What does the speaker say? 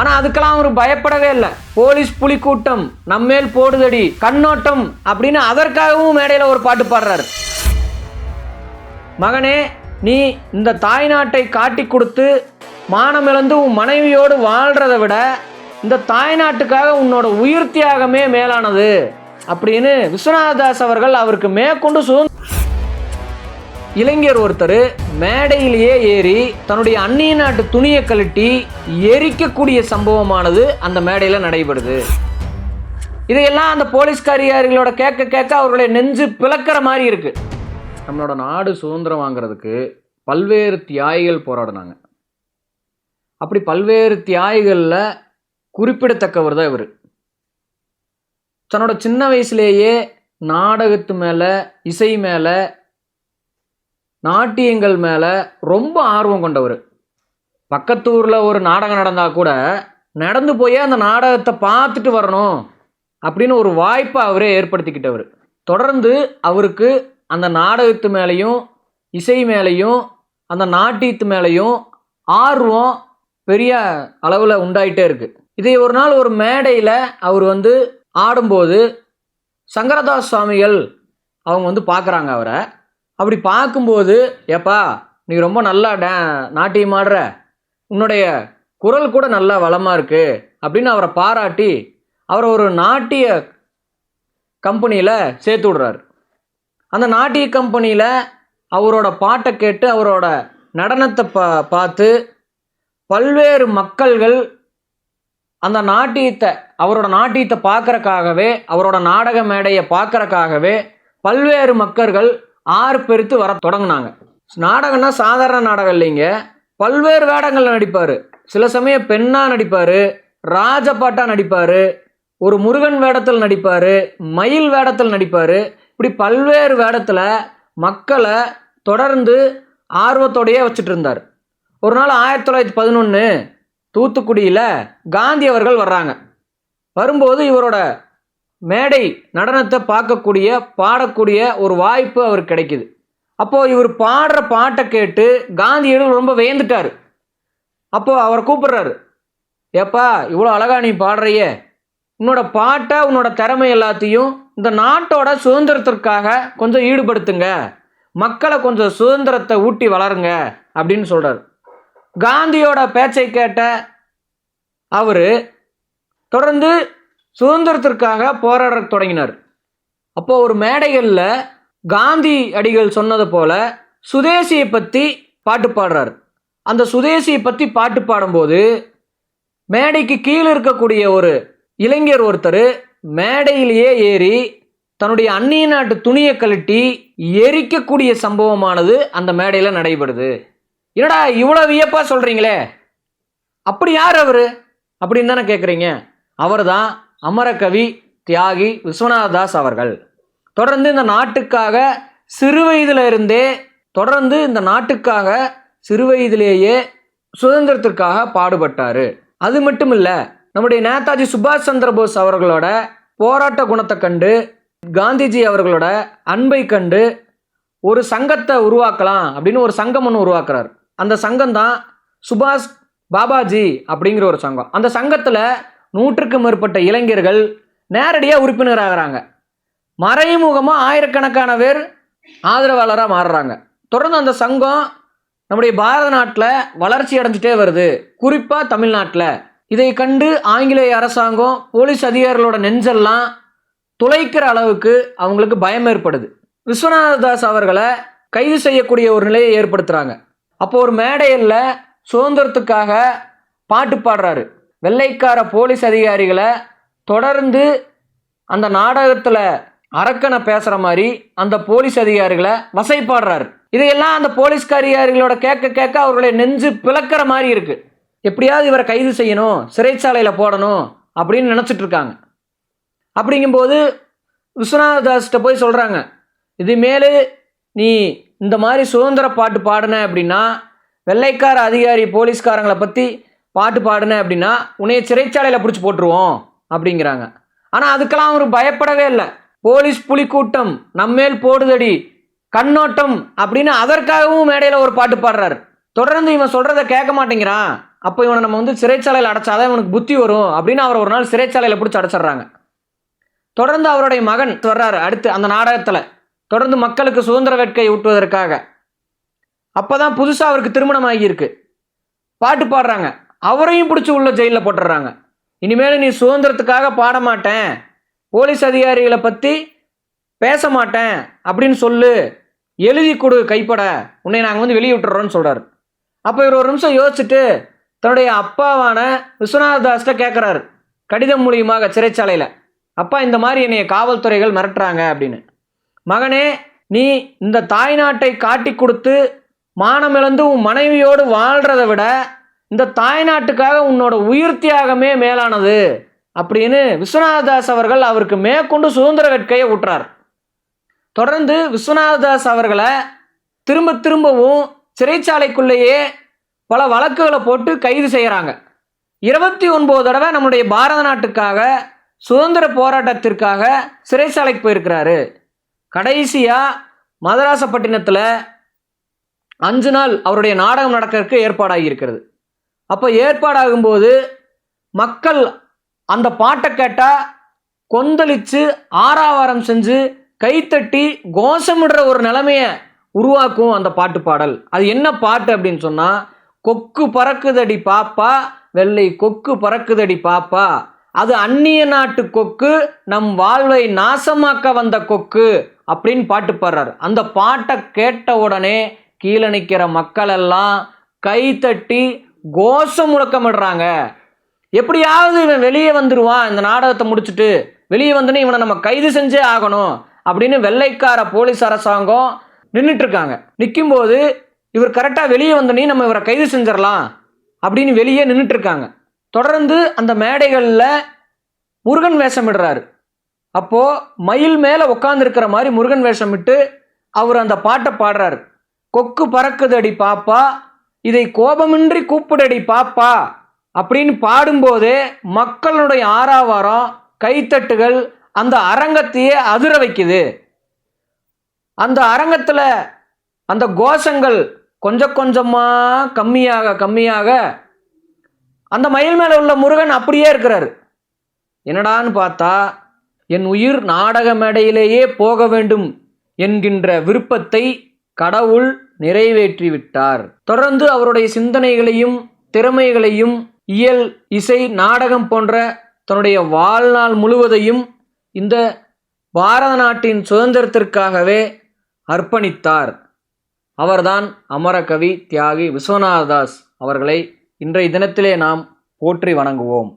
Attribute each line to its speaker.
Speaker 1: ஆனா அதுக்கெல்லாம் அவர் பயப்படவே இல்லை. போலீஸ் புலிக்கூட்டம் நம்மேல் போடுதடி கண்ணோட்டம் அப்படின்னு அதற்காகவும் மேடையில் ஒரு பாட்டு பாடுறாரு. மகனே நீ இந்த தாய்நாட்டை காட்டி கொடுத்து மானமிழந்து உன் மனைவியோடு வாழ்றதை விட இந்த தாய்நாட்டுக்காக உன்னோட உயிர் தியாகமே மேலானது அப்படின்னு விஸ்வநாதாஸ் அவர்கள் அவருக்கு மேற்கொண்டு சுதந்திர இளைஞர் ஒருத்தர் மேடையிலேயே ஏறி தன்னுடைய அந்நிய நாட்டு துணியை கழட்டி எரிக்கக்கூடிய சம்பவமானது அந்த மேடையில் நடைபெறுது. இதையெல்லாம் அந்த போலீஸ்காரியாரிகளோட கேட்க கேட்க அவர்களுடைய நெஞ்சு பிளக்கிற மாதிரி இருக்கு. நம்மளோட நாடு சுதந்திரம் வாங்குறதுக்கு பல்வேறு தியாகிகள் போராடினாங்க. அப்படி பல்வேறு தியாகிகளில் குறிப்பிடத்தக்கவர் தான் இவர். தன்னோட சின்ன வயசுலேயே நாடகத்து மேலே இசை மேலே நாட்டியங்கள் மேலே ரொம்ப ஆர்வம் கொண்டவர். பக்கத்தூரில் ஒரு நாடகம் நடந்தால் கூட நடந்து போய் அந்த நாடகத்தை பார்த்துட்டு வரணும் அப்படின்னு ஒரு வாய்ப்பை அவரே ஏற்படுத்திக்கிட்டவர். தொடர்ந்து அவருக்கு அந்த நாடகத்து மேலேயும் இசை மேலேயும் அந்த நாட்டியத்து மேலேயும் ஆர்வம் பெரிய அளவில் உண்டாயிட்டே இருக்குது இதை ஒரு நாள் ஒரு மேடையில் அவர் வந்து ஆடும்போது சங்கரதாஸ் சுவாமிகள் அவங்க வந்து பார்க்குறாங்க அவரை. அப்படி பார்க்கும்போது ஏப்பா நீ ரொம்ப நல்லா டே நாட்டியம் ஆடுற. உன்னுடைய குரல் கூட நல்லா வளமாக இருக்குது அப்படின்னு அவரை பாராட்டி அவரை ஒரு நாட்டிய கம்பெனியில் சேர்த்து விடுறாரு. அந்த நாட்டிய கம்பெனியில் அவரோட பாட்டை கேட்டு அவரோட நடனத்தை பா பார்த்து பல்வேறு மக்கள்கள் அந்த நாட்டியத்தை அவரோட நாட்டியத்தை பார்க்கறக்காகவே அவரோட நாடக மேடையை பார்க்கறக்காகவே பல்வேறு மக்கள்கள் ஆறு பெருத்து வர தொடங்கினாங்க. நாடகம்னா சாதாரண நாடகம் இல்லைங்க. பல்வேறு வேடங்களில் நடிப்பார். சில சமயம் பெண்ணாக நடிப்பார் ராஜபாட்டா நடிப்பார் ஒரு முருகன் வேடத்தில் நடிப்பார் மயில் வேடத்தில் நடிப்பார். இப்படி பல்வேறு வேடத்தில் மக்களை தொடர்ந்து ஆர்வத்தோடையே வச்சுட்டு இருந்தார். ஒரு நாள் ஆயிரத்தி தொள்ளாயிரத்தி பதினொன்று தூத்துக்குடியில் காந்தி அவர்கள் வர்றாங்க. வரும்போது இவரோட மேடை நடனத்தை பார்க்கக்கூடிய பாடக்கூடிய ஒரு வாய்ப்பு அவருக்கு கிடைக்குது. அப்போது இவர் பாடுற பாட்டை கேட்டு காந்தியடிகள் ரொம்ப வியந்துட்டார் அப்போது அவரை கூப்பிடுறாரு. ஏப்பா இவ்வளோ அழகா நீ பாடுறையே. உன்னோட பாட்டை உன்னோட திறமை எல்லாத்தையும் இந்த நாட்டோட சுதந்திரத்திற்காக கொஞ்சம் ஈடுபடுத்துங்க. மக்களை கொஞ்சம் சுதந்திரத்தை ஊட்டி வளருங்க அப்படின்னு சொல்கிறார் காந்தியோட பேச்சை கேட்ட அவர் தொடர்ந்து சுதந்திரத்திற்காக போராட தொடங்கினார். அப்போ ஒரு மேடைகளில் காந்தி அடிகள் சொன்னது போல சுதேசியை பற்றி பாட்டு பாடுறார். அந்த சுதேசியை பற்றி பாட்டு பாடும்போது மேடைக்கு கீழே இருக்கக்கூடிய ஒரு இளைஞர் ஒருத்தர் மேடையிலேயே ஏறி தன்னுடைய அந்நிய நாட்டு துணியை கழட்டி எரிக்கக்கூடிய சம்பவமானது அந்த மேடையில் நடைபெறுது. என்னடா இவ்வளோ வியப்பாக சொல்கிறீங்களே அப்படி யார் அவர்? அப்படின்னு தானே கேட்குறீங்க அவர் தான் அமரகவி தியாகி விஸ்வநாதாஸ் அவர்கள். தொடர்ந்து இந்த நாட்டுக்காக சிறு இருந்தே தொடர்ந்து இந்த நாட்டுக்காக சிறு வயதிலேயே சுதந்திரத்திற்காக பாடுபட்டார். அது மட்டும் இல்லை நம்முடைய நேதாஜி சுபாஷ் சந்திர போஸ் அவர்களோட போராட்ட குணத்தை கண்டு காந்திஜி அவர்களோட அன்பை கண்டு ஒரு சங்கத்தை உருவாக்கலாம் அப்படின்னு ஒரு சங்கம் ஒன்று உருவாக்குறார். அந்த சங்கம் தான் சுபாஷ் பாபாஜி அப்படிங்கிற ஒரு சங்கம். அந்த சங்கத்தில் நூற்றுக்கும் மேற்பட்ட இளைஞர்கள் நேரடியாக உறுப்பினர் ஆகிறாங்க மறைமுகமாக ஆயிரக்கணக்கான பேர் ஆதரவாளராக மாறுறாங்க. தொடர்ந்து அந்த சங்கம் நம்முடைய பாரத நாட்டில் வளர்ச்சி அடைஞ்சிட்டே வருது. குறிப்பாக தமிழ்நாட்டில். இதை கண்டு ஆங்கிலேய அரசாங்கம் போலீஸ் அதிகாரிகளோட நெஞ்செல்லாம் துளைக்கிற அளவுக்கு அவங்களுக்கு பயம் ஏற்படுது. விஸ்வநாததாஸ் அவர்களை கைது செய்யக்கூடிய ஒரு நிலையை ஏற்படுத்துகிறாங்க அப்போ ஒரு மேடையில் சுதந்திரத்துக்காக பாட்டு பாடுறாரு. வெள்ளைக்கார போலீஸ் அதிகாரிகளை தொடர்ந்து அந்த நாடகத்தில் அரக்கனை பேசுகிற மாதிரி அந்த போலீஸ் அதிகாரிகளை வசைப்பாடுறாரு. இதையெல்லாம் அந்த போலீஸ்காரியாரிகளோட கேட்க கேட்க அவர்களுடைய நெஞ்சு பிளக்கிற மாதிரி இருக்கு. எப்படியாவது இவரை கைது செய்யணும் சிறைச்சாலையில் போடணும் அப்படின்னு நினச்சிட்டு இருக்காங்க. அப்படிங்கும்போது விஸ்வநாததாஸ்கிட்ட போய் சொல்கிறாங்க இதுமேலு நீ இந்த மாதிரி சுதந்திர பாட்டு பாடின அப்படின்னா வெள்ளைக்கார அதிகாரி போலீஸ்காரங்களை பற்றி பாட்டு பாடினேன் அப்படின்னா உன்னைய சிறைச்சாலையில் பிடிச்சி போட்டுருவோம் அப்படிங்கிறாங்க. ஆனால் அதுக்கெல்லாம் அவர் பயப்படவே இல்லை. போலீஸ் புலிக்கூட்டம் நம்மேல் போடுதடி கண்ணோட்டம் அப்படின்னு அதற்காகவும் மேடையில் ஒரு பாட்டு பாடுறாரு. தொடர்ந்து இவன் சொல்கிறத கேட்க மாட்டேங்கிறான். அப்போ இவனை நம்ம வந்து சிறைச்சாலையில் அடைச்சாதான் இவனுக்கு புத்தி வரும் அப்படின்னு அவர் ஒரு நாள் சிறைச்சாலையில் பிடிச்சி அடைச்சிடுறாங்க. தொடர்ந்து அவருடைய மகன் வர்றாரு அடுத்து அந்த நாடகத்தில். தொடர்ந்து மக்களுக்கு சுதந்திர வேட்கை ஊட்டுவதற்காக. அப்பதான் புதுசாக அவருக்கு திருமணம் ஆகியிருக்கு பாட்டு பாடுறாங்க. அவரையும் பிடிச்சி உள்ள ஜெயிலில் போட்டுடுறாங்க இனிமேல் நீ சுதந்திரத்துக்காக பாட மாட்டேன் போலீஸ் அதிகாரிகளை பற்றி பேச மாட்டேன் அப்படின்னு சொல்லு. எழுதி கொடு கைப்பட. உன்னை நாங்கள் வந்து வெளியே விட்டுறோம்னு சொல்கிறார் அப்போ இவர் ஒரு நிமிஷம் யோசிச்சுட்டு தன்னுடைய அப்பாவான விஸ்வநாத தாஸ்கிட்ட கேட்குறாரு கடிதம் மூலியமாக சிறைச்சாலையில். அப்பா இந்த மாதிரி என்னைய காவல்துறைகள் மிரட்டுறாங்க அப்படின்னு. மகனே நீ இந்த தாய்நாட்டை காட்டி கொடுத்து மானமிழந்து உன் மனைவியோடு வாழ்கிறத விட இந்த தாய்நாட்டுக்காக உன்னோட உயிர் தியாகமே மேலானது அப்படின்னு விஸ்வநாததாஸ் அவர்கள் அவருக்கு மேற்கொண்டு சுதந்திர வேட்கையை ஊட்டுறார். தொடர்ந்து விஸ்வநாததாஸ் அவர்களை திரும்ப திரும்பவும் சிறைச்சாலைக்குள்ளேயே பல வழக்குகளை போட்டு கைது செய்கிறாங்க இருபத்தி ஒன்பது தடவை நம்முடைய பாரத நாட்டுக்காக சுதந்திர போராட்டத்திற்காக சிறைச்சாலைக்கு போயிருக்கிறாரு. கடைசியாக மதராசப்பட்டினத்தில் அஞ்சு நாள் அவருடைய நாடகம் நடக்கிறதுக்கு ஏற்பாடாகி இருக்கிறது. அப்போ ஏற்பாடாகும்போது மக்கள் அந்த பாட்டை கேட்டால் கொந்தளித்து ஆறாவாரம் செஞ்சு கைத்தட்டி கோஷமிடுற ஒரு நிலைமையை உருவாக்கும் அந்த பாட்டு பாடல். அது என்ன பாட்டு அப்படின்னு சொன்னால் கொக்கு பறக்குதடி பாப்பா வெள்ளை கொக்கு பறக்குதடி பாப்பா. அது அந்நிய நாட்டு கொக்கு நம் வாழ்வை நாசமாக்க வந்த கொக்கு அப்படின்னு பாட்டு பாடுறாரு. அந்த பாட்டை கேட்ட உடனே கீழே நிற்கிற மக்கள் எல்லாம் கைத்தட்டி கோஷம் முழக்கமிடுறாங்க. எப்படியாவது இவன் வெளியே வந்துடுவான் இந்த நாடகத்தை முடிச்சுட்டு வெளியே வந்துன்னு இவனை நம்ம கைது செஞ்சே ஆகணும் அப்படின்னு வெள்ளைக்கார போலீஸ் அரசாங்கம் நின்றுட்டு இருக்காங்க நிற்கும்போது இவர் கரெக்டாக வெளியே வந்தோடனே நம்ம இவரை கைது செஞ்சிடலாம் அப்படின்னு வெளியே நின்றுட்டு இருக்காங்க தொடர்ந்து அந்த மேடைகளில் முருகன் வேஷமிடுறாரு. அப்போது மயில் மேலே உட்காந்துருக்கிற மாதிரி முருகன் வேஷமிட்டு அவர் அந்த பாட்டை பாடுறாரு. கொக்கு பறக்குதடி பாப்பா இதை கோபமின்றி கூப்பிடடி பாப்பா. அப்படின்னு பாடும்போதே மக்களுடைய ஆறாவாரம் கைத்தட்டுகள் அந்த அரங்கத்தையே அதிர வைக்குது. அந்த அரங்கத்தில் அந்த கோஷங்கள் கொஞ்சம் கொஞ்சமாக கம்மியாக கம்மியாக அந்த மயில் மேலே உள்ள முருகன் அப்படியே இருக்கிறாரு. என்னடான்னு பார்த்தா என் உயிர் நாடக மேடையிலேயே போக வேண்டும் என்கின்ற விருப்பத்தை கடவுள் நிறைவேற்றிவிட்டார். தொடர்ந்து அவருடைய சிந்தனைகளையும் திறமைகளையும் இயல் இசை நாடகம் போன்ற தன்னுடைய வாழ்நாள் முழுவதையும் இந்த பாரத நாட்டின் சுதந்திரத்திற்காகவே அர்ப்பணித்தார். அவர்தான் அமரகவி தியாகி விஸ்வநாதாஸ் அவர்களை இன்றைய தினத்திலே நாம் போற்றி வணங்குவோம்.